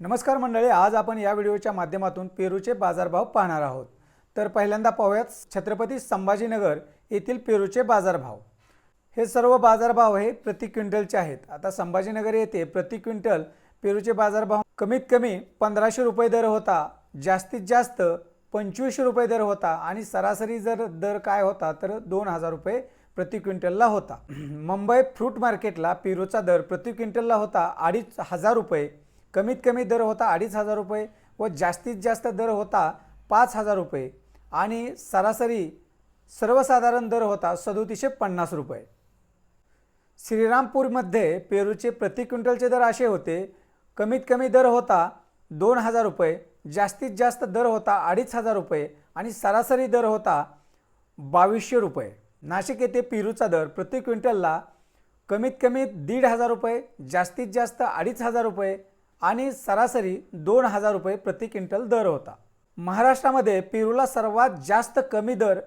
नमस्कार मंडळी आज आपण या व्हिडिओच्या माध्यमातून पेरूचे बाजारभाव पाहणार आहोत. तर पहिल्यांदा पाहूयात छत्रपती संभाजीनगर येथील पेरूचे बाजारभाव. हे सर्व बाजारभाव हे प्रति क्विंटलचे आहेत. आता संभाजीनगर येथे प्रति क्विंटल पेरूचे बाजारभाव कमीत कमी पंधराशे रुपये दर होता जास्तीत जास्त पंचवीसशे रुपये दर होता आणि सरासरी जर दर काय होता तर दोन हजार रुपये प्रति क्विंटलला होता. मुंबई फ्रूट मार्केटला पेरूचा दर प्रति क्विंटलला होता अडीच हजार रुपये कमीत कमी दर होता अडीच हजार रुपये व जास्तीत जास्त दर होता पाच हजार रुपये आणि सरासरी सर्वसाधारण दर होता सदोतीसशे पन्नास रुपये. श्रीरामपूरमध्ये पेरूचे प्रति क्विंटलचे दर असे होते. कमीत कमी दर होता दोन हजार रुपये जास्तीत जास्त दर होता अडीच हजार रुपये आणि सरासरी दर होता बावीसशे रुपये. नाशिक येथे पेरूचा दर प्रति क्विंटलला कमीत कमी दीड हजार रुपये जास्तीत जास्त अडीच हजार रुपये आणि सरासरी दोन हजार रुपये प्रति क्विंटल दर होता. महाराष्ट्रामध्ये पेरूला सर्वात जास्त कमी दर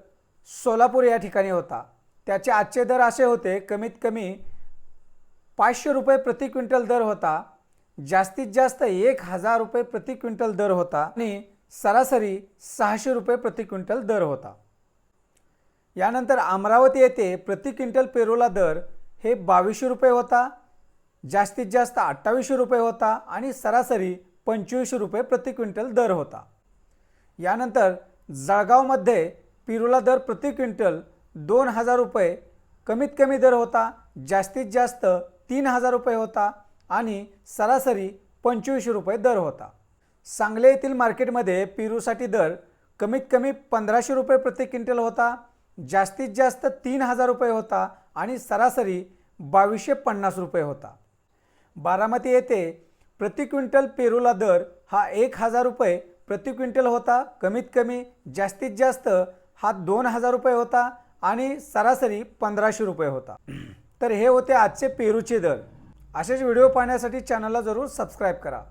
सोलापूर या ठिकाणी होता. त्याचे आजचे दर असे होते कमीत कमी पाचशे रुपये प्रति क्विंटल दर होता. जास्तीत जास्त एक हजार रुपये प्रति क्विंटल दर होता आणि सरासरी सहाशे रुपये प्रति क्विंटल दर होता. यानंतर अमरावती येथे प्रति क्विंटल पेरूला दर हे बावीसशे रुपये होता. जास्तीत जास्त अठ्ठावीसशे रुपये होता आणि सरासरी पंचवीसशे रुपये प्रति क्विंटल दर होता. यानंतर जळगावमध्ये पेरूला दर प्रति क्विंटल दोन हजार रुपये कमीत कमी दर होता जास्तीत जास्त तीन हजार रुपये होता आणि सरासरी पंचवीसशे रुपये दर होता. सांगली येथील मार्केटमध्ये पेरूसाठी दर कमीत कमी पंधराशे रुपये प्रति क्विंटल होता जास्तीत जास्त तीन हजार रुपये होता आणि सरासरी बावीसशे पन्नास रुपये होता. बारामती येथे प्रति क्विंटल पेरूला दर हा एक हजार रुपये प्रति क्विंटल होता. कमीत कमी जास्तीत जास्त हा दोन हजार रुपये होता आणि सरासरी पंधराशे रुपये होता. तर हे होते आजचे पेरूचे दर. असेच व्हिडिओ पाहण्यासाठी चॅनलला जरूर सबस्क्राईब करा.